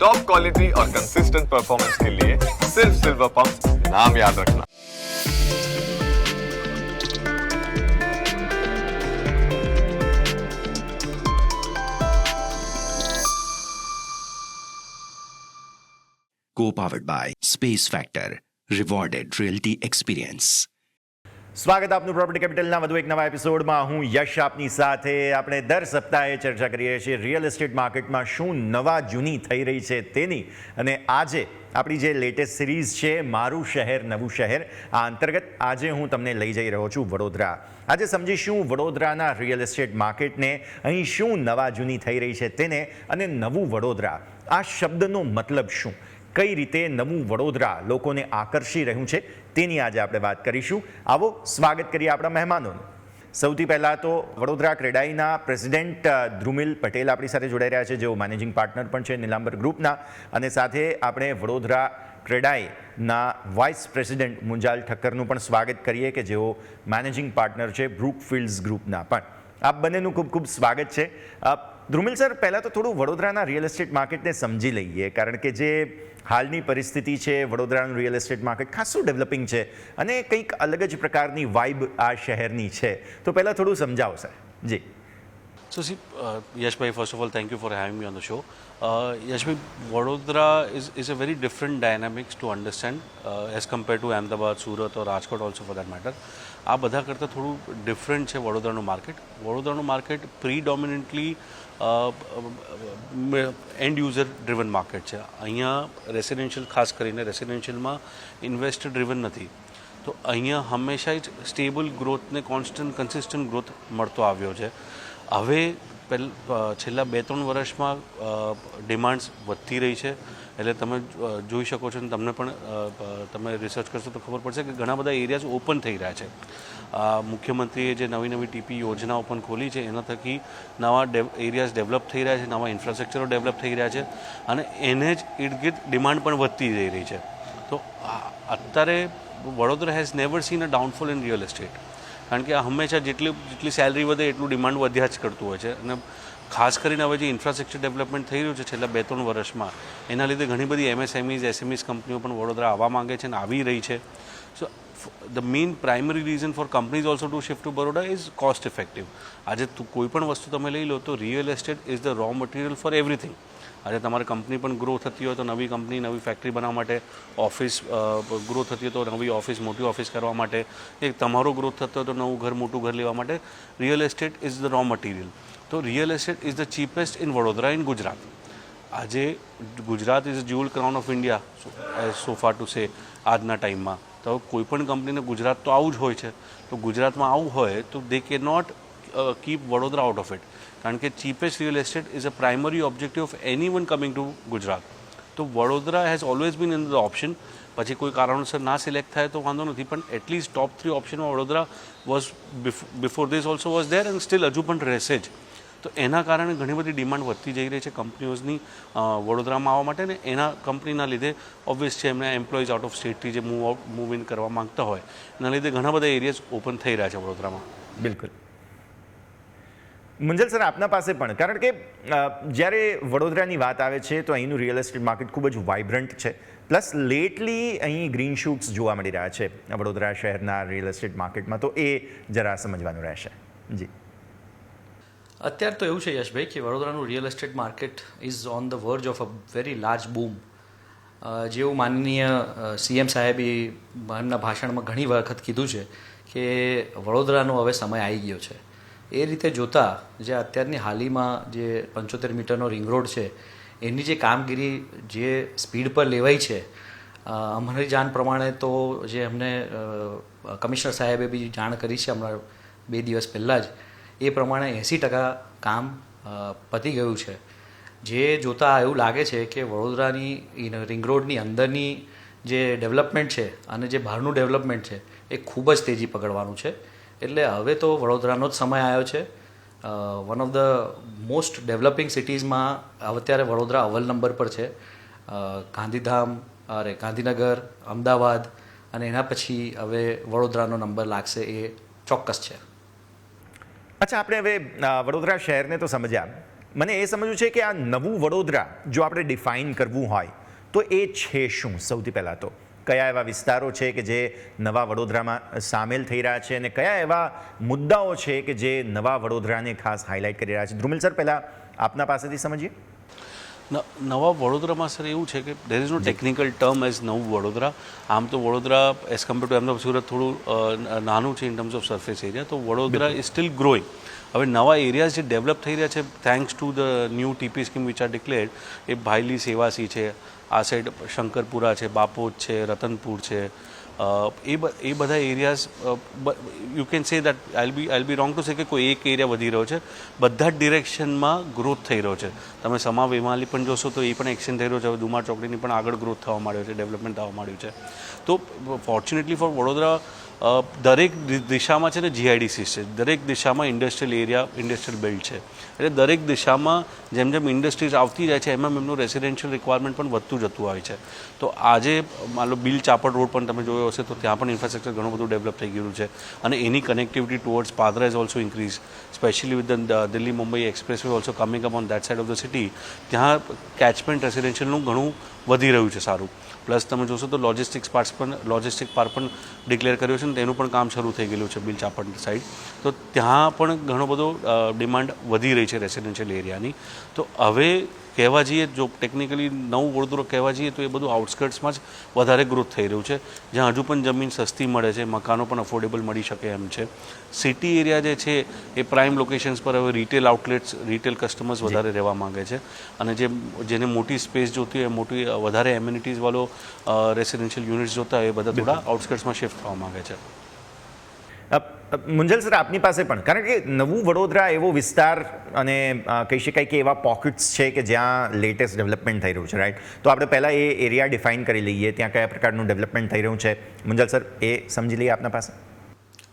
Top quality और consistent performance के लिए सिर्फ़ सिल्वर पंप नाम याद रखना co-powered by Space Factor, rewarded realty experience. સ્વાગત આપનું પ્રોપર્ટી કેપિટલના વધુ એક નવા એપિસોડમાં હું યશ આપની સાથે આપણે દર સપ્તાહે ચર્ચા કરીએ છીએ રિયલ એસ્ટેટ માર્કેટમાં શું નવા જૂની થઈ રહી છે તેની અને આજે આપણી જે લેટેસ્ટ સિરીઝ છે, મારું શહેર, નવું શહેર, આ અંતર્ગત આજે હું તમને લઈ જઈ રહ્યો છું વડોદરા. આજે સમજીશું વડોદરાના રિયલ એસ્ટેટ માર્કેટને અહીં શું નવા જૂની થઈ રહી છે તેને અને નવું વડોદરા. આ શબ્દનો મતલબ શું? કઈ રીતે નવું વડોદરા લોકોને આકર્ષી રહ્યું છે? તેની આજે આપણે વાત કરીશું. આવો સ્વાગત કરીએ આપણા મહેમાનોનું. સૌથી પહેલાં તો વડોદરા ક્રેડાઈના પ્રેસિડેન્ટ ધ્રુમિલ પટેલ આપણી સાથે જોડાઈ રહ્યા છે. જેઓ મેનેજિંગ પાર્ટનર પણ છે નીલાંબર ગ્રુપના. અને સાથે આપણે વડોદરા ક્રેડાઈના વાઇસ પ્રેસિડેન્ટ મુંજાલ ઠક્કરનું પણ સ્વાગત કરીએ કે જેઓ મેનેજિંગ પાર્ટનર છે બ્રુકફિલ્ડ્સ ગ્રુપના પણ. આપ બંનેનું ખૂબ ખૂબ સ્વાગત છે અ, ધ્રુમિલ સર પહેલાં તો થોડું વડોદરાના રિયલ એસ્ટેટ માર્કેટને સમજી લઈએ કારણ કે જે હાલની પરિસ્થિતિ છે વડોદરાનું રિયલ એસ્ટેટ માર્કેટ ખાસું ડેવલપિંગ છે અને કંઈક અલગ જ પ્રકારની વાઇબ આ શહેરની છે તો પહેલાં થોડું સમજાવો sir ji uh, Yashbhai, first of all, thank you for having me on the show. Uh, Yashbhai, Vadodara is, is a very different dynamics to understand uh, as compared to Ahmedabad, Surat or Rajkot also for that matter. આ બધા કરતાં થોડું different છે વડોદરાનું market વડોદરાનું market predominantly end user driven market છે. અહીંયા residential ખાસ કરીને રેસિડેન્શિયલમાં ઇન્વેસ્ટર ડ્રિવન નથી. તો અહીંયા હંમેશા જ સ્ટેબલ ગ્રોથને કોન્સ્ટન્ટ કન્સિસ્ટન્ટ ગ્રોથ મળતો આવ્યો છે. હવે પહેલ છેલ્લા બે ત્રણ વર્ષમાં ડિમાન્ડ્સ વધતી રહી છે. એટલે તમે જોઈ શકો છો ને તમને પણ તમે રિસર્ચ કરશો તો ખબર પડશે કે ઘણા બધા એરિયાઝ ઓપન થઈ રહ્યા છે. મુખ્યમંત્રીએ જે નવી નવી ટીપી યોજનાઓ પણ ખોલી છે, એના થકી નવા એરિયાઝ ડેવલપ થઈ રહ્યા છે, નવા ઇન્ફ્રાસ્ટ્રક્ચરો ડેવલપ થઈ રહ્યા છે અને એને જ ઇર્દ ડિમાન્ડ પણ વધતી જઈ રહી છે. તો અત્યારે Vadodara has never seen a downfall in real estate કારણ કે હંમેશા જેટલી જેટલી સેલરી વધે એટલું ડિમાન્ડ વધ્યા જ કરતું હોય છે. અને ખાસ કરીને હવે જે ઇન્ફ્રાસ્ટ્રક્ચર ડેવલપમેન્ટ થઈ રહ્યું છે છેલ્લા બે ત્રણ વર્ષમાં, એના લીધે ઘણી બધી એમએસએમઈઝ એસએમઈઝ કંપનીઓ પણ વડોદરા આવવા માંગે છે અને આવી રહી છે. So the main primary reason for companies also to shift to Baroda is cost effective આજે કોઈ પણ વસ્તુ તમે લઈ લો તો real estate is the raw material for everything આજે તમારે કંપની પણ ગ્રો થતી હોય તો નવી કંપની, નવી ફેક્ટરી બનાવવા માટે ઓફિસ ગ્રો થતી હોય તો નવી ઓફિસ મોટી ઓફિસ કરવા માટે એક તમારો ગ્રોથ થતો હોય તો નવું ઘર, મોટું ઘર લેવા માટે real estate is the raw material તો real estate is the cheapest in Vadodara in Gujarat. આજે Gujarat is jewel crown of India so far to say આજના ટાઈમમાં તો કોઈ પણ કંપનીને ગુજરાત તો આવું જ હોય છે. તો ગુજરાતમાં આવું હોય તો દે કે not keep Vadodara out of it કારણ કે cheapest real estate is a primary objective of any one coming to Gujarat તો Vadodara has always been in the option પછી કોઈ કારણોસર ના સિલેક્ટ થાય તો વાંધો નથી, પણ at least top three ઓપ્શનમાં Vadodara was before this also was there and still હજુ પણ રહેશે જ. તો એના કારણે ઘણી બધી ડિમાન્ડ વધતી જઈ રહી છે કંપનીઓની વડોદરામાં આવવા માટે ને એના કંપનીના લીધે ઓબ્વિયસ છે એમને એમ્પ્લોઈઝ આઉટ ઓફ સ્ટેટથી જે મૂવ મૂવ ઇન કરવા માંગતા હોય. એના લીધે ઘણા બધા એરિયાઝ ઓપન થઈ રહ્યા છે વડોદરામાં. બિલકુલ. મુંજલ સર, આપના પાસે પણ. કારણ કે જ્યારે વડોદરાની વાત આવે છે, તો અહીંનું રિયલ એસ્ટેટ માર્કેટ ખૂબ જ વાઇબ્રન્ટ છે. પ્લસ લેટલી અહીં ગ્રીન શૂટ્સ જોવા મળી રહ્યા છે, વડોદરા શહેરના રિયલ એસ્ટેટ માર્કેટમાં તો એ જરા સમજવાનું રહેશે. જી. અત્યારે તો એવું છે, યશભાઈ, કે વડોદરાનું real estate market is on the verge of a very large boom જેવું માનનીય સીએમ સાહેબે એમના ભાષણમાં ઘણી વખત કીધું છે, કે વડોદરાનો હવે સમય આવી ગયો છે. એ રીતે જોતાં જે અત્યારની હાલીમાં જે પંચોતેર મીટરનો રિંગ રોડ છે, એની જે કામગીરી જે સ્પીડ પર લેવાઈ છે અમારી જાણ પ્રમાણે તો જે અમને કમિશનર સાહેબે બી જાણ કરી છે હમણાં બે દિવસ પહેલાં જ, એ પ્રમાણે એંસી ટકા કામ પતી ગયું છે. જે જોતાં એવું લાગે છે કે વડોદરાની રિંગ રોડની અંદરની જે ડેવલપમેન્ટ છે અને જે બહારનું ડેવલપમેન્ટ છે, એ ખૂબ જ તેજી પકડવાનું છે. એટલે હવે તો વડોદરાનો જ સમય આવ્યો છે. One of the most developing સિટીઝમાં અત્યારે વડોદરા અવ્વલ નંબર પર છે. ગાંધીધામ અરે, ગાંધીનગર, અમદાવાદ અને એના પછી હવે વડોદરાનો નંબર લાગશે એ ચોક્કસ છે. અચ્છા, આપણે હવે વડોદરા શહેરને તો સમજ્યા. મને એ સમજવું છે કે આ નવું વડોદરા જો આપણે ડિફાઇન કરવું હોય, તો એ છે શું સૌથી પહેલાં તો? કયા એવા વિસ્તારો છે કે જે નવા વડોદરામાં સામેલ થઈ રહ્યા છે અને કયા એવા મુદ્દાઓ છે કે જે નવા વડોદરાને ખાસ હાઇલાઇટ કરી રહ્યા છે? ધ્રુમિલ સર પહેલાં આપના પાસેથી સમજીએ. નવા વડોદરામાં સર એવું છે કે there is no technical term as નવું વડોદરા. આમ તો Vadodara as compare to Ahmedabad Surat થોડું નાનું છે in terms of surface area તો વડોદરા ઇઝ સ્ટીલ ગ્રોઈંગ હવે નવા એરિયાઝ જે ડેવલપ થઈ રહ્યા છે thanks to the new TP scheme which are declared એ ભાયલી સેવાસી છે, આ સાઈડ શંકરપુરા છે, બાપોદ છે, રતનપુર છે એ એ બધા areas you can say that I'll be I'll be wrong to say કે કોઈ એક એરિયા વધી રહ્યો છે. બધા જ ડિરેક્શનમાં ગ્રોથ થઈ રહ્યો છે. તમે સમા વેમાલી પણ જોશો તો એ પણ એક્શન થઈ રહ્યો છે. હવે દુમા ચોકડીની પણ આગળ ગ્રોથ થવા માંડ્યો છે ડેવલપમેન્ટ થવા માંડ્યું છે. તો ફોર્ચ્યુનેટલી ફોર વડોદરા દરેક દિશામાં છે ને જીઆઈડીસી છે. દરેક દિશામાં ઇન્ડસ્ટ્રીયલ એરિયા ઇન્ડસ્ટ્રીયલ બિલ્ડ છે. એટલે દરેક દિશામાં જેમ જેમ ઇન્ડસ્ટ્રીઝ આવતી જાય છે, એમ એમ એમનું રેસિડેન્શિયલ રિક્વાયરમેન્ટ પણ વધતું જતું હોય છે. તો આજે માન બિલ ચાપડ રોડ પણ તમે જોયો હશે, તો ત્યાં પણ ઇન્ફ્રાસ્ટ્રક્ચર ઘણું બધું ડેવલપ થઈ ગયું છે. અને એની connectivity towards Padra is also increase specially with the Delhi Mumbai expressway also coming up on that side of the city ત્યાં કેચમેન્ટ રેસિડેન્શિયલનું ઘણું વધી રહ્યું છે સારું. પ્લસ તમે જોશો તો લોજિસ્ટિક્સ પાર્ક પણ લોજિસ્ટિક પાર્ક પણ ડિક્લેર કર્યો છે ને તેનું પણ કામ શરૂ થઈ ગયેલું છે બિલ ચાપડ સાઈડ તો ત્યાં પણ ઘણો બધો ડિમાન્ડ વધી રહી છે રેસિડેન્શિયલ એરિયાની તો હવે કહેવા જઈએ જો ટેકનિકલી નવું વડોદરો કહેવા જઈએ તો એ બધું આઉટસ્કર્ટ્સમાં જ વધારે ગ્રોથ થઈ રહ્યું છે. જ્યાં હજુ પણ જમીન સસ્તી મળે છે મકાનો પણ અફોર્ડેબલ મળી શકે એમ છે. સિટી એરિયા જે છે એ પ્રાઇમ લોકેશન્સ પર હવે રિટેલ આઉટલેટ્સ રિટેલ કસ્ટમર્સ વધારે રહેવા માંગે છે. અને જે જેને મોટી સ્પેસ જોતી હોય મોટી વધારે એમ્યુનિટીઝવાળો રેસિડેન્શિયલ યુનિટ્સ જોતા હોય એ બધા થોડા આઉટસ્કર્ટ્સમાં શિફ્ટ થવા માંગે છે. મુંજલ સર, આપની પાસે પણ. કારણ કે નવું વડોદરા એવો વિસ્તાર અને કહી શકાય કે એવા પોકેટ્સ છે કે જ્યાં લેટેસ્ટ ડેવલપમેન્ટ થઈ રહ્યું છે રાઈટ તો આપણે પહેલાં એ એરિયા ડિફાઇન કરી લઈએ, ત્યાં કયા પ્રકારનું ડેવલપમેન્ટ થઈ રહ્યું છે. મુંજલ સર, એ સમજી લઈએ આપના પાસે.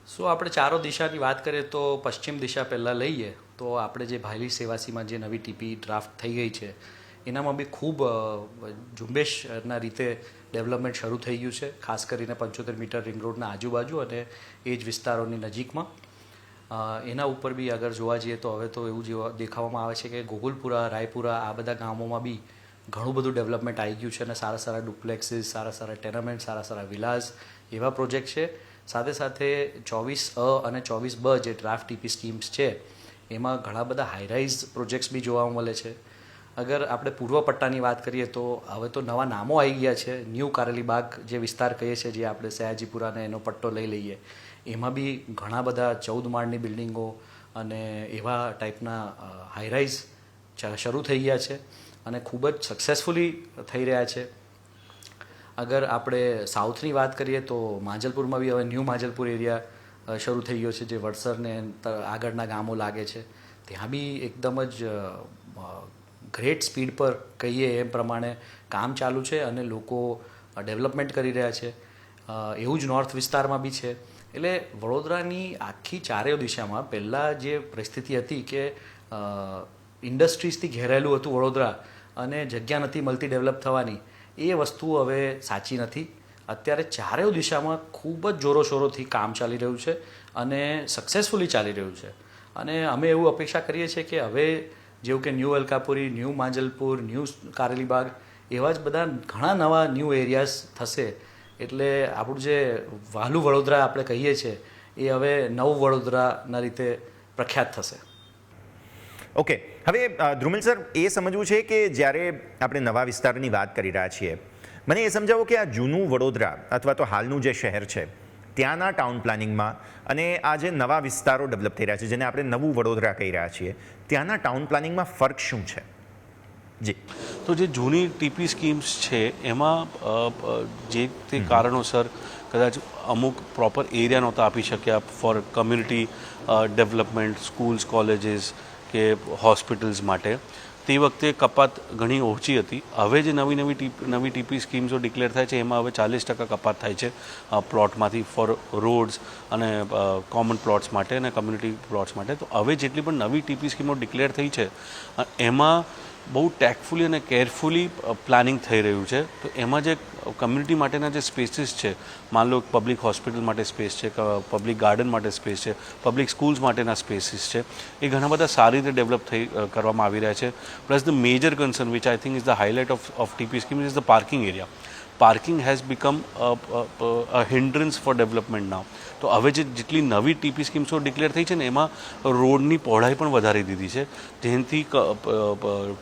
સો, આપણે ચારો દિશાની વાત કરીએ તો પશ્ચિમ દિશા પહેલાં લઈએ, તો આપણે જે ભાયલી સેવાસીમાં જે નવી ટીપી ડ્રાફ્ટ થઈ ગઈ છે, એનામાં બી ખૂબ ઝુંબેશના રીતે ડેવલપમેન્ટ શરૂ થઈ ગયું છે, ખાસ કરીને પંચોતેર મીટર રિંગ રોડના આજુબાજુ અને એ જ વિસ્તારોની નજીકમાં. એના ઉપર બી અગર જોવા જઈએ તો હવે તો એવું જેવા દેખાવામાં આવે છે કે ગોકુલપુરા, રાયપુરા, આ બધા ગામોમાં બી ઘણું બધું ડેવલપમેન્ટ આવી ગયું છે અને સારા સારા ડુપ્લેક્સીસ, સારા સારા ટેનામેન્ટ, સારા સારા વિલાસ એવા પ્રોજેક્ટ છે. સાથે સાથે ચોવીસ અ અને ચોવીસ બ જે ડ્રાફ્ટ ટીપી સ્કીમ્સ છે, એમાં ઘણા બધા હાઈરાઇઝ પ્રોજેક્ટ્સ બી જોવા મળે છે. અગર આપણે પૂર્વ પટ્ટાની વાત કરીએ તો હવે તો નવા નામો આવી ગયા છે. ન્યૂ કારેલીબાગ જે વિસ્તાર કહીએ છીએ, જે આપણે સયાજીપુરાને એનો પટ્ટો લઈ લઈએ, એમાં બી ઘણા બધા ચૌદ માળની બિલ્ડિંગો અને એવા ટાઈપના હાઈરાઇઝ શરૂ થઈ ગયા છે અને ખૂબ જ સક્સેસફુલી થઈ રહ્યા છે. અગર આપણે સાઉથની વાત કરીએ તો માંજલપુરમાં બી હવે ન્યૂ માંજલપુર એરિયા શરૂ થઈ ગયો છે, જે વડસરને આગળના ગામો લાગે છે. ત્યાં બી એકદમ જ ગ્રેટ સ્પીડ પર કહીએ એ પ્રમાણે કામ ચાલુ છે અને લોકો ડેવલપમેન્ટ કરી રહ્યા છે. એવું જ નોર્થ વિસ્તારમાં બી છે. એટલે વડોદરાની આખી ચારેય દિશામાં પહેલાં જે પરિસ્થિતિ હતી કે ઇન્ડસ્ટ્રીઝથી ઘેરાયેલું હતું વડોદરા અને જગ્યા નથી મળતી ડેવલપ થવાની, એ વસ્તુ હવે સાચી નથી. અત્યારે ચારેય દિશામાં ખૂબ જ જોરોશોરોથી કામ ચાલી રહ્યું છે અને સક્સેસફુલી ચાલી રહ્યું છે. અને અમે એવું અપેક્ષા કરીએ છીએ કે હવે જેવું કે new Alkapuri, new Manjalpur, new Karelibag, એવા જ બધા ઘણા નવા ન્યૂ એરિયાઝ થશે. એટલે આપણું જે વહાલું વડોદરા આપણે કહીએ છીએ, એ હવે નવું વડોદરાના રીતે પ્રખ્યાત થશે. ઓકે. હવે ધ્રુમિલ સર, એ સમજવું છે કે જ્યારે આપણે નવા વિસ્તારની વાત કરી રહ્યા છીએ, મને એ સમજાવો કે આ જૂનું વડોદરા અથવા તો હાલનું જે શહેર છે ત્યાંના ટાઉન પ્લાનિંગમાં અને આ જે નવા વિસ્તારો ડેવલપ થઈ રહ્યા છે જેને આપણે નવું વડોદરા કહી રહ્યા છીએ ત્યાંના ટાઉન પ્લાનિંગમાં ફરક શું છે? જી. તો જે જૂની ટીપી સ્કીમ્સ છે એમાં જે તે કારણોસર કદાચ અમુક પ્રોપર એરિયા નહોતા આપી શક્યા for community development schools colleges કે હોસ્પિટલ્સ માટે. તે વખતે કપાત ઘણી ઓછી હતી. હવે જે નવી નવી ટીપ, નવી ટીપી સ્કીમ્સો ડિક્લેર થાય છે, એમાં હવે ચાલીસ ટકા કપાત થાય છે પ્લોટમાંથી ફોર રોડ્સ અને કોમન પ્લોટ્સ માટે અને કમ્યુનિટી પ્લોટ્સ માટે. તો હવે જેટલી પણ નવી ટીપી સ્કીમો ડિક્લેર થઈ છે એમાં બહુ ટેકફુલી અને કેરફુલી પ્લાનિંગ થઈ રહ્યું છે. તો એમાં જે કમ્યુનિટી માટેના જે સ્પેસીસ છે, માન લો પબ્લિક હોસ્પિટલ માટે સ્પેસ છે પબ્લિક ગાર્ડન માટે સ્પેસ છે પબ્લિક સ્કૂલ્સ માટેના સ્પેસીસ છે, એ ઘણા બધા સારી રીતે ડેવલપ થઈ કરવામાં આવી રહ્યા છે. Plus the major concern which I think is the highlight of of TP scheme is the parking area parking has become a hindrance for development now તો હવે જે જેટલી નવી ટીપી સ્કીમ્સો ડિક્લેર થઈ છે ને, એમાં રોડની પહોળાઈ પણ વધારી દીધી છે. જેનાથી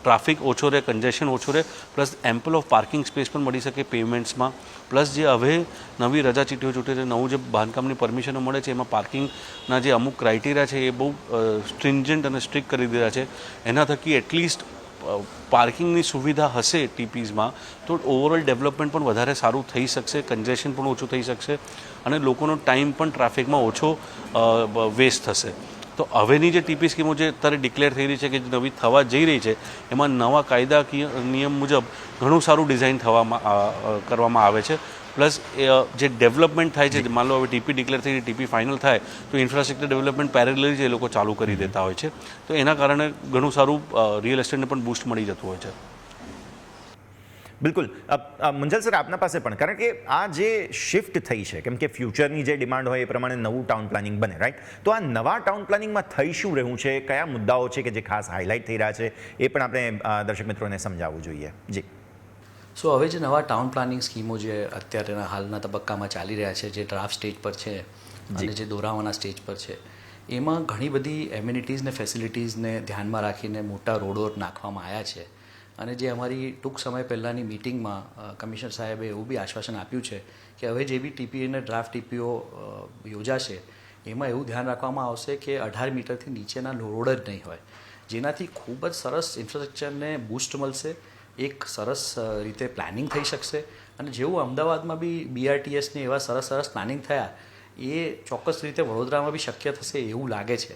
ટ્રાફિક ઓછો રહે કન્જેશન ઓછો રહે, plus ample of parking space પણ મળી શકે પેમેન્ટ્સમાં પ્લસ જે હવે નવી રજા ચીઠીઓ છૂટે છે, નવું જે બાંધકામની પરમિશનો મળે છે, એમાં પાર્કિંગના જે અમુક ક્રાઇટેરિયા છે, એ બહુ સ્ટ્રિન્જન્ટ અને સ્ટ્રિક્ટ કરી દીધા છે. એના થકી એટલીસ્ટ પાર્કિંગની સુવિધા હશે ટીપીઝમાં, તો ઓવરઓલ ડેવલપમેન્ટ પણ વધારે સારું થઈ શકશે કન્જેશન પણ ઓછું થઈ શકશે, અને લોકોનો ટાઈમ પણ ટ્રાફિકમાં ઓછો વેસ્ટ થશે. તો હવેની જે ટીપી સ્કીમો જે અત્યારે ડિક્લેર થઈ રહી છે કે જે નવી થવા જઈ રહી છે, એમાં નવા કાયદાકીય નિયમ મુજબ ઘણું સારું ડિઝાઇન થવામાં કરવામાં આવે છે. પ્લસ જે ડેવલપમેન્ટ થાય છે, માન લો હવે ટીપી ડિક્લેર થઈ ટીપી ફાઇનલ થાય, તો ઇન્ફ્રાસ્ટ્રક્ચર ડેવલપમેન્ટ પેરેલલી જ એ લોકો ચાલુ કરી દેતા હોય છે. તો એના કારણે ઘણું સારું રિયલ એસ્ટેટને પણ બૂસ્ટ મળી જતું હોય છે. બિલકુલ. મુંજલ સર, આપના પાસે પણ, કારણ કે આ જે શિફ્ટ થઈ છે, કેમ કે ફ્યુચરની જે ડિમાન્ડ હોય એ પ્રમાણે નવું ટાઉન પ્લાનિંગ બને રાઈટ તો આ નવા ટાઉન પ્લાનિંગમાં થઈ શું રહ્યું છે? કયા મુદ્દાઓ છે કે જે ખાસ હાઇલાઇટ થઈ રહ્યા છે? એ પણ આપણે દર્શક મિત્રોને સમજાવવું જોઈએ. જી. સો હવે જે નવા ટાઉન પ્લાનિંગ સ્કીમો જે અત્યારેના હાલના તબક્કામાં ચાલી રહ્યા છે જે ડ્રાફ્ટ સ્ટેજ પર છે અને જે દોરાવાના સ્ટેજ પર છે એમાં ઘણી બધી એમ્યુનિટીઝ ને ફેસિલિટીઝને ધ્યાનમાં રાખીને મોટા રોડો નાખવામાં આવ્યા છે. અને જે અમારી ટૂંક સમય પહેલાંની મિટિંગમાં કમિશનર સાહેબે એવું બી આશ્વાસન આપ્યું છે કે હવે જે બી ટીપીએને ડ્રાફ્ટ ટીપીઓ યોજાશે એમાં એવું ધ્યાન રાખવામાં આવશે કે અઢાર મીટરથી નીચેના રોડ જ નહીં હોય. જેનાથી ખૂબ જ સરસ ઇન્ફ્રાસ્ટ્રક્ચરને બૂસ્ટ મળશે એક સરસ રીતે પ્લાનિંગ થઈ શકશે. અને જેવું અમદાવાદમાં બી બીઆરટીએસની એવા સરસ સરસ પ્લાનિંગ થયા, એ ચોક્કસ રીતે વડોદરામાં બી શક્ય થશે એવું લાગે છે.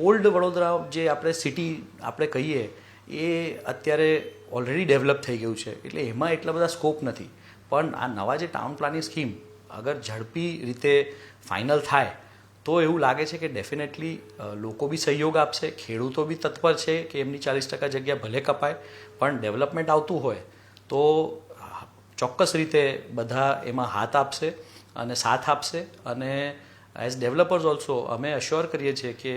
ઓલ્ડ વડોદરા જે આપણે સિટી આપણે કહીએ, એ અત્યારે ઓલરેડી ડેવલપ થઈ ગયું છે. એટલે એમાં એટલા બધા સ્કોપ નથી. પણ આ નવા જે ટાઉન પ્લાનિંગ સ્કીમ અગર ઝડપી રીતે ફાઇનલ થાય તો એવું લાગે છે કે ડેફિનેટલી લોકો બી સહયોગ આપશે ખેડૂતો બી તત્પર છે કે એમની ચાલીસ ટકા જગ્યા ભલે કપાય પણ ડેવલપમેન્ટ આવતું હોય તો ચોક્કસ રીતે બધા એમાં હાથ આપશે અને સાથ આપશે. અને એઝ ડેવલપર્સ ઓલ્સો અમે અશ્યોર કરીએ છીએ કે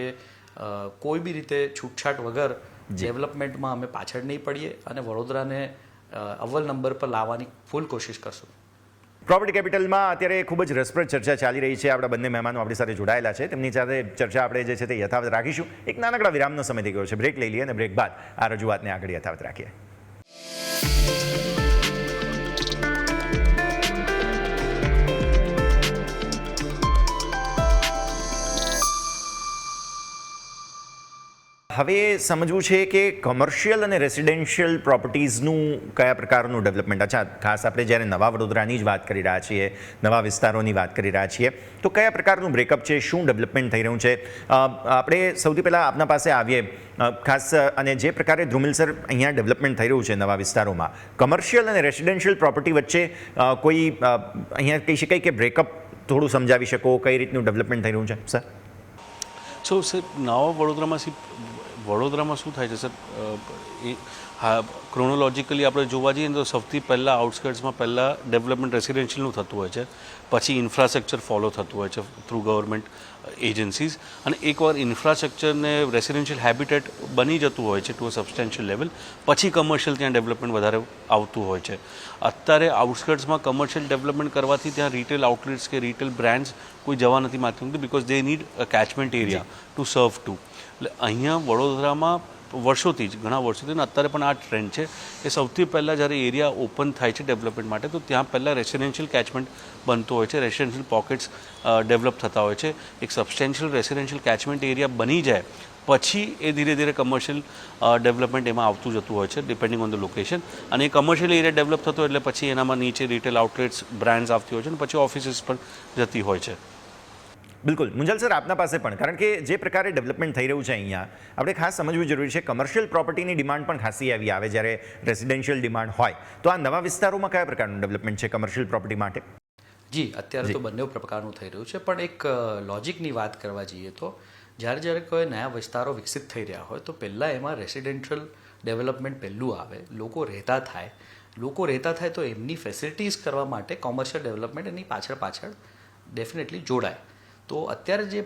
કોઈ બી રીતે છૂટછાટ વગર ડેવલપમેન્ટમાં અમે પાછળ નહીં પડીએ અને વડોદરાને અવ્વલ નંબર પર લાવવાની ફૂલ કોશિશ કરશું. પ્રોપર્ટી કેપિટલમાં અત્યારે ખૂબ જ રસપ્રદ ચર્ચા ચાલી રહી છે. આપણા બંને મહેમાનો આપણી સાથે જોડાયેલા છે. તેમની સાથે ચર્ચા આપણે જે છે તે યથાવત રાખીશું. એક નાનકડા વિરામનો સમય થઈ ગયો છે. બ્રેક લઈ લઈએ અને બ્રેક બાદ આ રજૂઆતને આગળ યથાવત રાખીએ. હવે સમજવું છે કે કમર્શિયલ અને રેસિડેન્શિયલ પ્રોપર્ટીઝનું કયા પ્રકારનું ડેવલપમેન્ટ અચ્છા, ખાસ આપણે જ્યારે નવા વડોદરાની જ વાત કરી રહ્યા છીએ, નવા વિસ્તારોની વાત કરી રહ્યા છીએ, તો કયા પ્રકારનું બ્રેકઅપ છે? શું ડેવલપમેન્ટ થઈ રહ્યું છે? આપણે સૌથી પહેલાં આપના પાસે આવીએ. ખાસ, અને જે પ્રકારે ધ્રુમિલસર અહીંયા ડેવલપમેન્ટ થઈ રહ્યું છે નવા વિસ્તારોમાં. કમર્શિયલ અને રેસિડેન્શિયલ પ્રોપર્ટી વચ્ચે કોઈ અહીંયા કહી શકાય કે બ્રેકઅપ થોડું સમજાવી શકો? કઈ રીતનું ડેવલપમેન્ટ થઈ રહ્યું છે? સર સો સર નવા વડોદરામાં વડોદરામાં શું થાય છે સર? એ હા ક્રોનોલોજીકલી આપણે જોવા જઈએ તો સૌથી પહેલાં આઉટસ્કર્ટ્સમાં પહેલાં ડેવલપમેન્ટ રેસિડેન્શિયલનું થતું હોય છે પછી ઇન્ફ્રાસ્ટ્રક્ચર ફોલો થતું હોય છે થ્રુ ગવર્મેન્ટ એજન્સીઝ અને એકવાર ઇન્ફ્રાસ્ટ્રક્ચરને રેસિડેન્શિયલ હેબિટેટ બની જતું હોય છે ટુ અ સબસ્ટેન્શિયલ લેવલ પછી કમર્શિયલ ત્યાં ડેવલપમેન્ટ વધારે આવતું હોય છે. અત્યારે આઉટસ્કર્ટ્સમાં કમર્શિયલ ડેવલપમેન્ટ કરવાથી ત્યાં રિટેલ આઉટલેટ્સ કે રિટેલ બ્રાન્ડ્સ કોઈ જવા નથી માગતું because they need a catchment area to serve to એટલે અહીંયા વડોદરામાં વર્ષોથી જ, ઘણા વર્ષોથી અત્યારે પણ આ ટ્રેન્ડ છે કે સૌથી પહેલાં જ્યારે એરિયા ઓપન થાય છે ડેવલપમેન્ટ માટે, તો ત્યાં પહેલાં રેસિડેન્શિયલ કેચમેન્ટ બનતો હોય છે, રેસિડેન્શિયલ પોકેટ્સ ડેવલપ થતા હોય છે. એક સબસ્ટેન્શિયલ રેસિડેન્શિયલ કેચમેન્ટ એરિયા બની જાય, પછી એ ધીરે ધીરે કમર્શિયલ ડેવલપમેન્ટ એમાં આવતું જતું હોય છે ડિપેન્ડિંગ ઓન ધ લોકેશન અને એ કમર્શિયલ એરિયા ડેવલપ થતો એટલે પછી એનામાં નીચે રિટેલ આઉટલેટ્સ બ્રાન્ડ્સ આવતી હોય છે અને પછી ઓફિસીસ પણ જતી હોય છે. બિલકુલ. મુંજલ સર આપના પાસે પણ કારણ કે જે પ્રકારે ડેવલપમેન્ટ થઈ રહ્યું છે અહીંયા આપણે ખાસ સમજવું જરૂરી છે કમર્શિયલ પ્રોપર્ટીની ડિમાન્ડ પણ ખાસી આવી આવે જ્યારે રેસિડેન્શિયલ ડિમાન્ડ હોય. તો આ નવા વિસ્તારોમાં કયા પ્રકારનું ડેવલપમેન્ટ છે કમર્શિયલ પ્રોપર્ટી માટે? જી અત્યારે તો બંને પ્રકારનું થઈ રહ્યું છે પણ એક લોજિકની વાત કરવા જઈએ તો જ્યારે જ્યારે કોઈ નયા વિસ્તારો વિકસિત થઈ રહ્યા હોય તો પહેલાં એમાં રેસિડેન્શિયલ ડેવલપમેન્ટ પહેલું આવે લોકો રહેતા થાય. લોકો રહેતા થાય તો એમની ફેસિલિટીઝ કરવા માટે કોમર્શિયલ ડેવલપમેન્ટ એની પાછળ પાછળ ડેફિનેટલી જોડાય. તો અત્યારે જે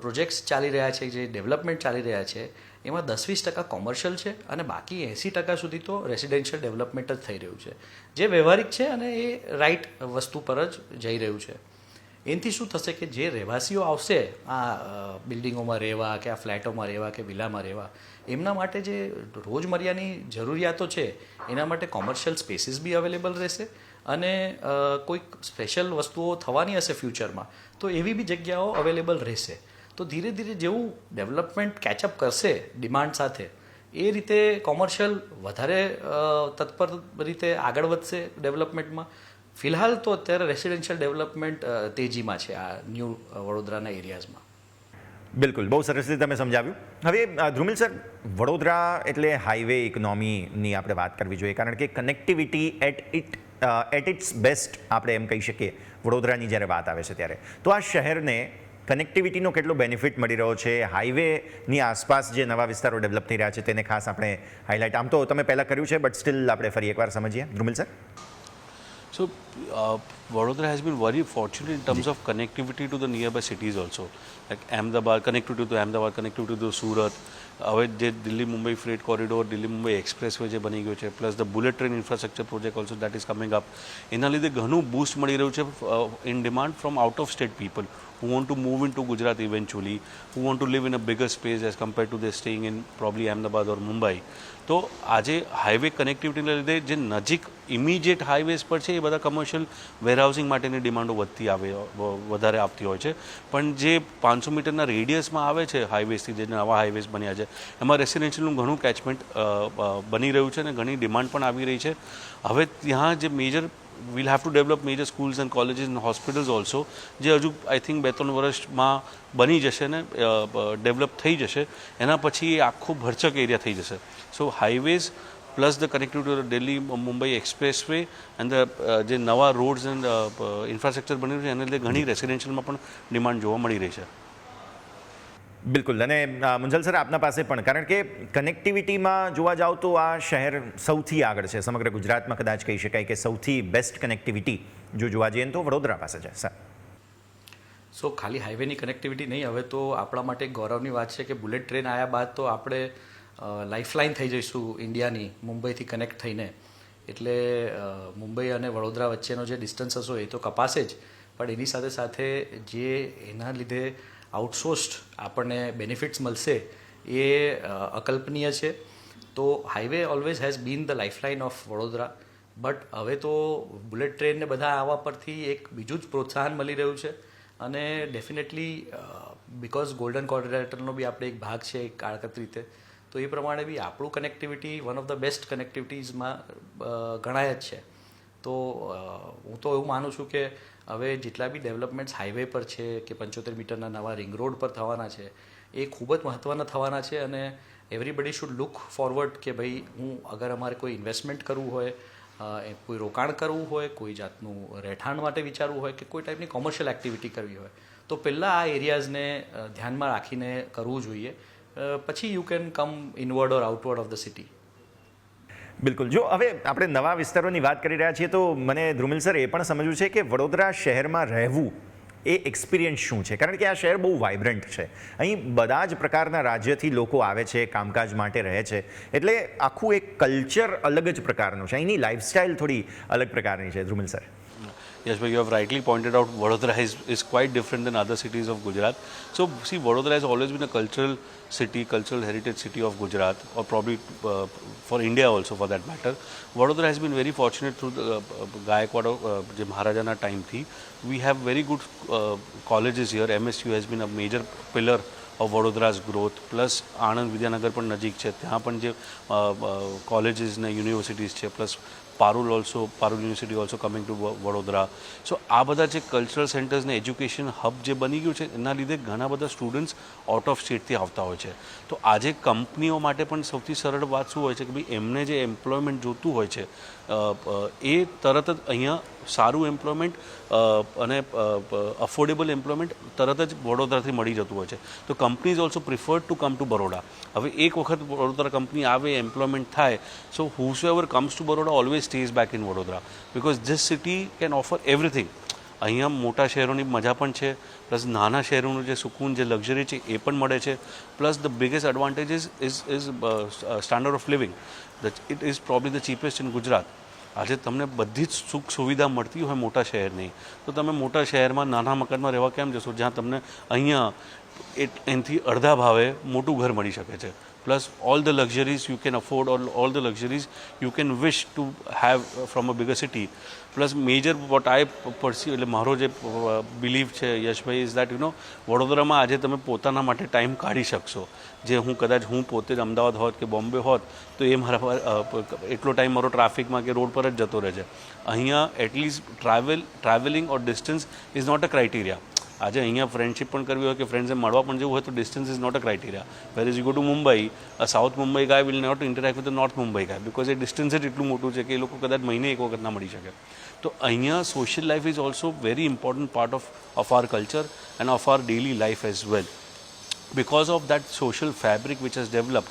પ્રોજેક્ટ્સ ચાલી રહ્યા છે, જે ડેવલપમેન્ટ ચાલી રહ્યા છે, એમાં દસ વીસ ટકા કોમર્શિયલ છે અને બાકી એંસી ટકા સુધી તો રેસિડેન્શિયલ ડેવલપમેન્ટ જ થઈ રહ્યું છે. જે વ્યવહારિક છે અને એ રાઈટ વસ્તુ પર જ જઈ રહ્યું છે. એનાથી શું થશે કે જે રહેવાસીઓ આવશે, આ બિલ્ડિંગોમાં રહેવા કે આ ફ્લેટોમાં રહેવા કે વિલામાં રહેવા, એમના માટે જે રોજમર્યાની જરૂરિયાતો છે એના માટે કોમર્શિયલ સ્પેસીસ બી અવેલેબલ રહેશે અને કોઈક સ્પેશિયલ વસ્તુઓ થવાની હશે ફ્યુચરમાં તો એવી બી જગ્યાઓ અવેલેબલ રહેશે. તો ધીરે ધીરે જેવું ડેવલપમેન્ટ કેચઅપ કરશે ડિમાન્ડ સાથે, એ રીતે કોમર્શિયલ વધારે તત્પર રીતે આગળ વધશે ડેવલપમેન્ટમાં ફિલહાલ તો અત્યારે રેસિડેન્શિયલ ડેવલપમેન્ટ તેજીમાં છે આ ન્યૂ વડોદરાના એરિયાઝમાં બિલકુલ, બહુ સરસ રીતે તમે સમજાવ્યું. હવે ધ્રુમિલ સર, વડોદરા એટલે હાઈવે ઇકોનોમીની આપણે વાત કરવી જોઈએ, કારણ કે connectivity at it at its best આપણે એમ કહી શકીએ, વડોદરાની જ્યારે વાત આવે છે ત્યારે. તો આ શહેરને કનેક્ટિવિટીનો કેટલો બેનિફિટ મળી રહ્યો છે, હાઈવેની આસપાસ જે નવા વિસ્તારો ડેવલપ થઈ રહ્યા છે, તેને ખાસ આપણે હાઇલાઇટ આમ તો તમે પહેલાં કર્યું છે બટ સ્ટીલ આપણે ફરી એકવાર સમજીએ. Dhrumil sir? So, uh, Vadodara has been very fortunate in terms of connectivity to the nearby cities also. Like Ahmedabad, connectivity to Ahmedabad, connectivity to Surat. હવે જે Delhi Mumbai freight corridor Delhi Mumbai expressway જે બની ગયો છે plus the bullet train infrastructure project also that is coming up એના લીધે ઘણું boost મળી રહ્યું છે in demand from out of state people who want to move into Gujarat eventually, who want to live in a bigger space as compared to their staying in probably Ahmedabad or Mumbai. તો આજે highway કનેક્ટિવિટીના લીધે જે નજીક immediate highways પર છે, એ બધા commercial warehousing માટેની ડિમાન્ડો વધતી આવે વધારે આવતી હોય છે. પણ જે પાંચસો મીટરના રેડિયસમાં આવે છે હાઈવેઝથી જે નવા હાઈવેઝ બન્યા છે, એમાં રેસિડેન્શિયલનું ઘણું કેચમેન્ટ બની રહ્યું છે અને ઘણી ડિમાન્ડ પણ આવી રહી છે. હવે ત્યાં જે major we'll have to develop major schools and colleges and hospitals also. જે હજુ આઈ થિંક બે ત્રણ વર્ષમાં બની જશે ને ડેવલપ થઈ જશે. એના પછી એ આખો ભરચક એરિયા થઈ જશે. So highways plus the connectivity Delhi Mumbai expressway and જે નવા રોડ્સ એન્ડ ઇન્ફ્રાસ્ટ્રક્ચર બની રહ્યું છે, એને લીધે ઘણી રેસિડેન્શિયલમાં પણ ડિમાન્ડ જોવા મળી રહી છે. બિલકુલ. અને મુંજલ સર, આપના પાસે પણ. કારણ કે કનેક્ટિવિટીમાં જોવા જાઓ તો આ શહેર સૌથી આગળ છે. સમગ્ર ગુજરાતમાં કદાચ કહી શકાય કે સૌથી બેસ્ટ કનેક્ટિવિટી જો જોવા જઈએ તો વડોદરા પાસે છે, સર. સો, ખાલી હાઈવેની કનેક્ટિવિટી નહીં. હવે તો આપણા માટે ગૌરવની વાત છે કે બુલેટ ટ્રેન આવ્યા બાદ તો આપણે લાઇફલાઇન થઈ જઈશું ઇન્ડિયાની, મુંબઈથી કનેક્ટ થઈને. એટલે મુંબઈ અને વડોદરા વચ્ચેનો જે ડિસ્ટન્સ હશો એ તો કપાશે જ. પણ એની સાથે સાથે જે એના લીધે આઉટસોર્સ્ડ આપણને બેનિફિટ્સ મળશે એ અકલ્પનીય છે. તો highway always has been the lifeline of Vadodara. But હવે તો બુલેટ ટ્રેનને બધા આવવા પરથી એક બીજું જ પ્રોત્સાહન મળી રહ્યું છે. અને ડેફિનેટલી બિકોઝ ગોલ્ડન કોર્ડિનેટરનો બી આપણે એક ભાગ છે એક કાળકત રીતે, તો એ પ્રમાણે બી આપણું connectivity one of the best કનેક્ટિવિટીઝમાં ગણાય જ છે. તો હું તો એવું માનું છું કે હવે જેટલા બી ડેવલપમેન્ટ્સ હાઈવે પર છે કે પંચોતેર મીટરના નવા રિંગ રોડ પર થવાના છે, એ ખૂબ જ મહત્ત્વના થવાના છે અને એવરીબડી શુડ લુક ફોરવર્ડ કે ભાઈ હું અગર અમારે કોઈ ઇન્વેસ્ટમેન્ટ કરવું હોય કોઈ રોકાણ કરવું હોય, કોઈ જાતનું રહેઠાણ માટે વિચારવું હોય કે કોઈ ટાઈપની કોમર્શિયલ એક્ટિવિટી કરવી હોય, તો પહેલાં આ એરિયાઝને ધ્યાનમાં રાખીને કરવું જોઈએ. પછી you can come inward or outward of the city બિલકુલ. જો હવે આપણે નવા વિસ્તારોની વાત કરી રહ્યા છીએ તો મને ધ્રુમિલ સર એ પણ સમજવું છે કે વડોદરા શહેરમાં રહેવું એ એક્સપિરિયન્સ શું છે? કારણ કે આ શહેર બહુ વાઇબ્રન્ટ છે. અહીં બધા જ પ્રકારના રાજ્યથી લોકો આવે છે, કામકાજ માટે રહે છે. એટલે આખું એક કલ્ચર અલગ જ પ્રકારનું છે. અહીંની લાઇફસ્ટાઇલ થોડી અલગ પ્રકારની છે Dhrumil sir. Yes, but you have rightly pointed out Vadodara is, is quite different than other cities of Gujarat. So, see, Vadodara has always been a cultural city, cultural heritage city of Gujarat, or probably uh, for India also for that matter. Vadodara has been very fortunate through the uh, Gaikwad, uh, જે મહારાજાના ટાઈમથી we have very good uh, colleges here. MSU has been a major pillar of Vadodara's growth plus Anand Vidyanagar પણ નજીક છે ત્યાં પણ જે colleges ને universities છે plus Parul also Parul university also coming to Vadodara. So આ બધા જે કલ્ચરલ સેન્ટર્સ ને એજ્યુકેશન હબ જે બની ગયું છે, એના લીધે ઘણા બધા સ્ટુડન્ટ્સ આઉટ ઓફ સ્ટેટથી આવતા હોય છે. તો આજે કંપનીઓ માટે પણ સૌથી સરળ વાત શું હોય છે કે ભાઈ એમને જે એમ્પ્લોયમેન્ટ જોતું હોય છે એ તરત જ અહીંયા સારું એમ્પ્લોયમેન્ટ અને અફોર્ડેબલ એમ્પ્લોયમેન્ટ તરત જ વડોદરાથી મળી જતું હોય છે. તો companies also prefer to come to Baroda. હવે એક વખત વડોદરા કંપની આવે એમ્પ્લોયમેન્ટ થાય so whosoever comes to Baroda always stays back in Vadodara because this city can offer everything અહીંયા મોટા શહેરોની મજા પણ છે પ્લસ નાના શહેરોનું જે સુકૂન, જે લક્ઝરી છે, એ પણ મળે છે. Plus the biggest advantages is is standard of living the it is probably the cheapest in Gujarat આજે તમને બધી જ સુખ સુવિધા મળતી હોય મોટા શહેરની. તો તમે મોટા શહેરમાં, નાના મકાનમાં રહેવા કેમ જશો, જ્યાં તમને અહીંયા એ, એનાથી અડધા ભાવે મોટું ઘર મળી શકે છે. Plus all the luxuries you can afford all all the luxuries you can wish to have from a bigger city plus major what I perceive એટલે મારો જે બિલીવ છે Yashbhai is that you know વડોદરામાં આજે તમે પોતાના માટે time કાઢી શકશો. જે હું કદાચ, હું પોતે જ અમદાવાદ હોત કે બોમ્બે હોત, તો એ મારા એટલો ટાઈમ મારો ટ્રાફિકમાં કે રોડ પર જ જતો રહે છે અહીંયા at least travel travelling or distance is not a criteria આજે અહીંયા ફ્રેન્ડશિપ પણ કરવી હોય કે ફ્રેન્ડ્સને મળવા પણ જવું હોય તો distance is not a criteria where is you go to Mumbai south Mumbai guy will not interact with the north Mumbai guy because A distance જ એટલું મોટું છે કે એ લોકો કદાચ મહિને એક વખત ના મળી શકે. તો અહીંયા social life is also very important part of of our culture and of our daily life as well because of that social fabric which has developed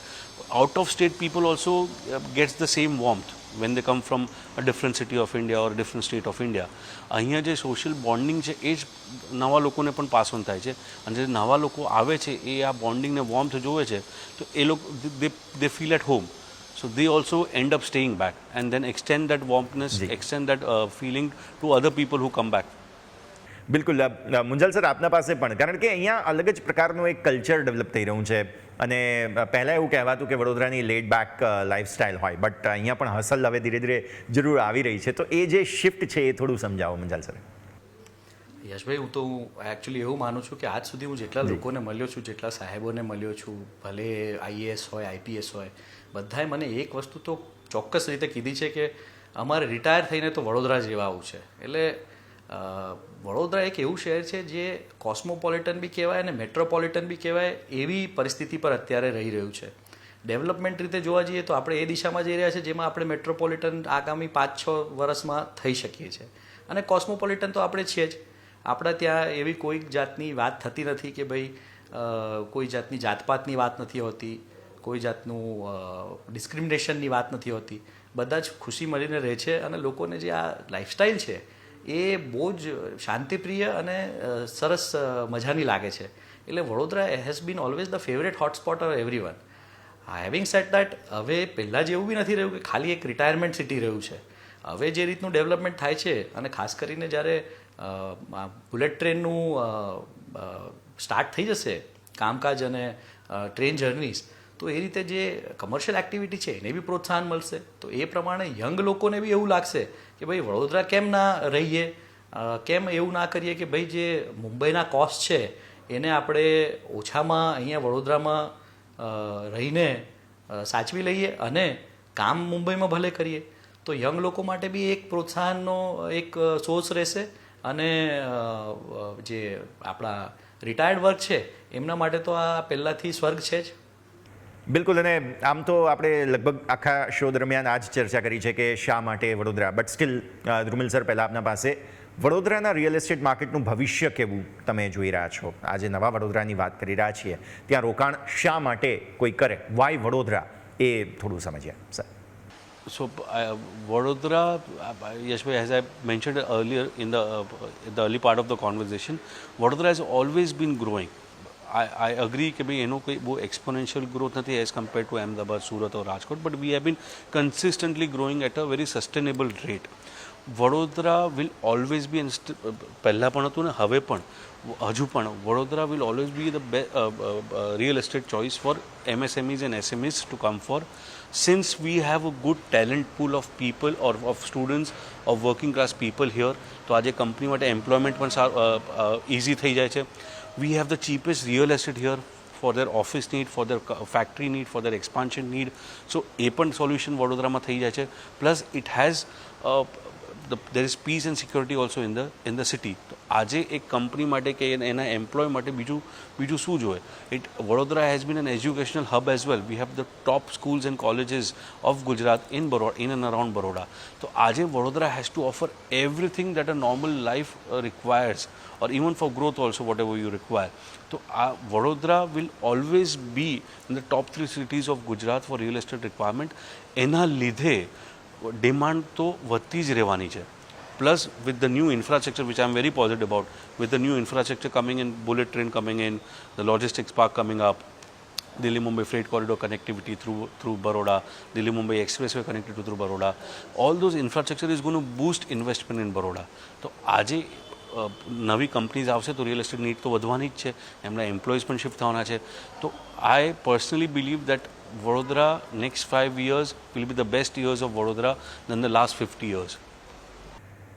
out of state people also uh, gets the same warmth. When they come from a different city of india or a different state of india અહીંયા જે social bonding છે એ જ નવા લોકોને પણ pass on થાય છે અને જે નવા લોકો આવે છે એ આ બોન્ડિંગને વોર્મથ જોવે છે તો એ લોકો they they feel at home so they also end up staying back and then extend that warmthness ji. extend that uh, feeling to other people who come back બિલકુલ અ, અ, મુંજલ સર આપના પાસે પણ કારણ કે અહીંયા અલગ જ પ્રકારનું એક કલ્ચર ડેવલપ થઈ રહ્યું છે અને પહેલાં એવું કહેવાતું કે વડોદરાની લેડ બેક લાઇફસ્ટાઇલ હોય. બટ અહીંયા પણ હસલ હવે ધીરે ધીરે જરૂર આવી રહી છે. તો એ જે શિફ્ટ છે એ થોડું સમજાવો મંજાલ સર. યશભાઈ હું તો એકચ્યુઅલી એવું માનું છું કે આજ સુધી હું જેટલા લોકોને મળ્યો છું જેટલા સાહેબોને મળ્યો છું ભલે આઈએએસ હોય આઈપીએસ હોય બધાએ મને એક વસ્તુ તો ચોક્કસ રીતે કીધી છે કે અમારે રિટાયર થઈને તો વડોદરા જેવા આવું છે. એટલે વડોદરા એક એવું શહેર છે જે કોસ્મોપોલિટન બી કહેવાય અને મેટ્રોપોલિટન બી કહેવાય એવી પરિસ્થિતિ પર અત્યારે રહી રહ્યું છે. ડેવલપમેન્ટ રીતે જોવા જઈએ તો આપણે એ દિશામાં જઈ રહ્યા છે જેમાં આપણે મેટ્રોપોલિટન આગામી પાંચ છ વર્ષમાં થઈ શકીએ છીએ. અને કોસ્મોપોલિટન તો આપણે છીએ જ. આપણા ત્યાં એવી કોઈ જાતની વાત થતી નથી કે ભાઈ કોઈ જાતની જાતપાતની વાત નથી હોતી, કોઈ જાતનું ડિસ્ક્રિમિનેશનની વાત નથી હોતી. બધા જ ખુશી મળીને રહે છે અને લોકોને જે આ લાઈફસ્ટાઈલ છે એ બહુ જ શાંતિપ્રિય અને સરસ મજાની લાગે છે. એટલે Vadodara has been always the favourite hotspot of every one having set that હવે પહેલાં જેવું બી નથી રહ્યું કે ખાલી એક રિટાયરમેન્ટ સિટી રહ્યું છે. હવે જે રીતનું ડેવલપમેન્ટ થાય છે અને ખાસ કરીને જ્યારે બુલેટ ટ્રેનનું સ્ટાર્ટ થઈ જશે, કામકાજ અને ટ્રેન જર્નીઝ તો એ રીતે જે કમર્શિયલ એક્ટિવિટી છે, એને બી પ્રોત્સાહન મળશે. તો એ પ્રમાણે યંગ લોકોને બી એવું લાગશે કે ભાઈ, વડોદરા કેમ ના રહીએ? કેમ એવું ના કરીએ કે ભાઈ, જે મુંબઈના કોસ્ટ છે, એને આપણે ઓછામાં અહીંયા વડોદરામાં રહીને સાચવી લઈએ અને કામ મુંબઈમાં ભલે કરીએ. તો યંગ લોકો માટે બી એક પ્રોત્સાહનનો એક સોર્સ રહેશે અને જે આપણા રિટાયર્ડ વર્ક છે, એમના માટે તો આ પહેલાંથી સ્વર્ગ છે જ. બિલકુલ અને આમ તો આપણે લગભગ આખા શો દરમિયાન આ જ ચર્ચા કરી છે કે શા માટે Vadodara? But still Dhrumil sir પહેલાં આપના પાસે વડોદરાના રિયલ એસ્ટેટ માર્કેટનું ભવિષ્ય કેવું તમે જોઈ રહ્યા છો? આજે નવા વડોદરાની વાત કરી રહ્યા છીએ. ત્યાં રોકાણ શા માટે કોઈ કરે? વાય વડોદરા? એ થોડું સમજીએ sir. So Vadodara Yashbhai has I mention earlier in the the the, part of the early Vadodara of always been Vadodara I agree કે ભાઈ એનો કોઈ બહુ એક્સપોનેન્શિયલ ગ્રોથ નથી as compare to Ahmedabad Surat or Rajkot but we have been consistently growing at a very sustainable rate Vadodara will always be પહેલાં પણ હતું ને, હવે પણ, હજુ પણ Vadodara will always be the બે real estate choice for MSMEs and SMEs to come for since we have a good talent pool of people or of students of working class people here તો આજે company માટે employment પણ easy થઈ જાય છે. we have the cheapest real estate here for their office need for their factory need for their expansion need so એ પણ solution વડોદરામાં થઈ જાય છે plus it has there is peace and security also in the in the city તો આજે એક company માટે કે એના- એમ્પ્લોય માટે બીજું બીજું શું જોઈએ? It Vadodara has been an educational hub as well we have the top schools and colleges of Gujarat in Baroda in and around Baroda તો આજે Vadodara has to offer everything that a normal life requires or even for growth also whatever you require તો આ Vadodara will always be in the top three cities of Gujarat for real estate requirement એના લીધે demand તો વધતી જ રહેવાની છે. Plus with the new infrastructure which I'm very very about, with the new new infrastructure coming in bullet train coming in the park coming up Delhi Mumbai freight corridor connectivity through through Baroda, Delhi Mumbai expressway connectivity through Baroda. All those infrastructure is going to boost investment in Baroda. તો આજે નવી companies આવશે તો real estate need તો વધવાની જ છે એમના એમ્પ્લોઈઝ પણ શિફ્ટ થવાના છે તો I personally believe that Vadodara next five years will be the best years of Vadodara then the last fifty years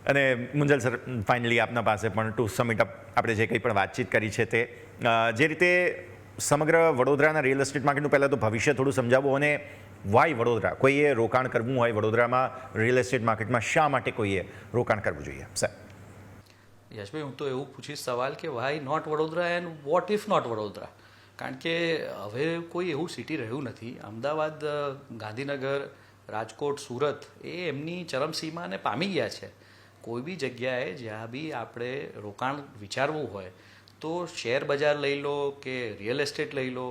અને મુંજલ સર ફાઇનલી આપના પાસે પણ ટુ સમિટ અપ આપણે જે કંઈ પણ વાતચીત કરી છે તે. જે રીતે સમગ્ર વડોદરાના રિયલ એસ્ટેટ માર્કેટનું પહેલાં તો ભવિષ્ય થોડું સમજાવો અને વાય વડોદરા? કોઈએ રોકાણ કરવું હોય વડોદરામાં રિયલ એસ્ટેટ માર્કેટમાં શા માટે કોઈએ રોકાણ કરવું જોઈએ? સાહેબ યશભાઈ, હું તો એવું પૂછીશ સવાલ કે why not Vadodara and what if not Vadodara? કારણ કે હવે કોઈ એવું સિટી રહ્યું નથી. અમદાવાદ ગાંધીનગર, રાજકોટ, સુરત, એ એમની ચરમસીમાને પામી ગયા છે. કોઈ બી જગ્યાએ જ્યાં બી આપણે રોકાણ વિચારવું હોય, તો શેર બજાર લઈ લો કે રિયલ એસ્ટેટ લઈ લો,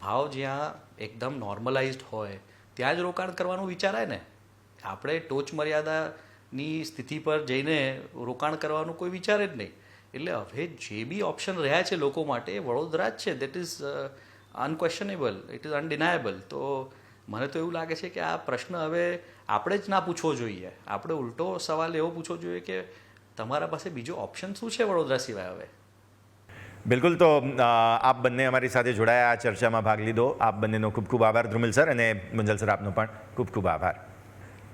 ભાવ જ્યાં એકદમ નોર્મલાઇઝડ હોય, ત્યાં જ રોકાણ કરવાનું વિચારાય ને. આપણે ટોચ મર્યાદાની સ્થિતિ પર જઈને રોકાણ કરવાનું કોઈ વિચારે જ નહીં. એટલે હવે જે બી ઓપ્શન રહ્યા છે લોકો માટે વડોદરા જ છે. That is unquestionable it is undeniable તો મને તો એવું લાગે છે કે આ પ્રશ્ન હવે આપણે જ ના પૂછવો જોઈએ. આપણે ઉલટો સવાલ એવો પૂછવો જોઈએ કે તમારા પાસે બીજો ઓપ્શન શું છે વડોદરા સિવાય હવે? બિલકુલ, તો આપ બંને અમારી સાથે જોડાયા, આ ચર્ચામાં ભાગ લીધો. આપ બંનેનો ખૂબ ખૂબ આભાર, ધ્રુમિલ સર, અને મુંજલ સર, આપનો પણ ખૂબ ખૂબ આભાર.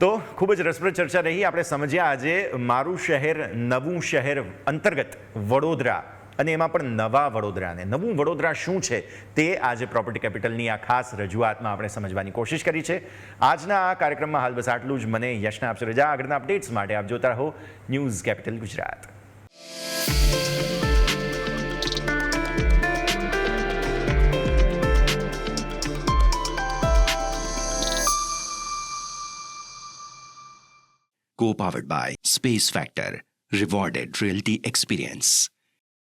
તો, ખૂબ જ રસપ્રદ ચર્ચા રહી. આપણે સમજ્યા આજે મારું શહેર નવું શહેર અંતર્ગત વડોદરા અને એમાં પણ નવા વડોદરાને. નવું વડોદરા શું છે તે આજે પ્રોપર્ટી કેપિટલની આ ખાસ રજૂઆતમાં આપણે સમજવાની કોશિશ કરી છે. આજના આ કાર્યક્રમમાં હાલ બસ આટલું જ. મને યશના આપશે રજા. આગળના અપડેટ્સ માટે આપ જોતા રહો news capital Gujarat. Co powered by Space Factor, rewarded realty experience.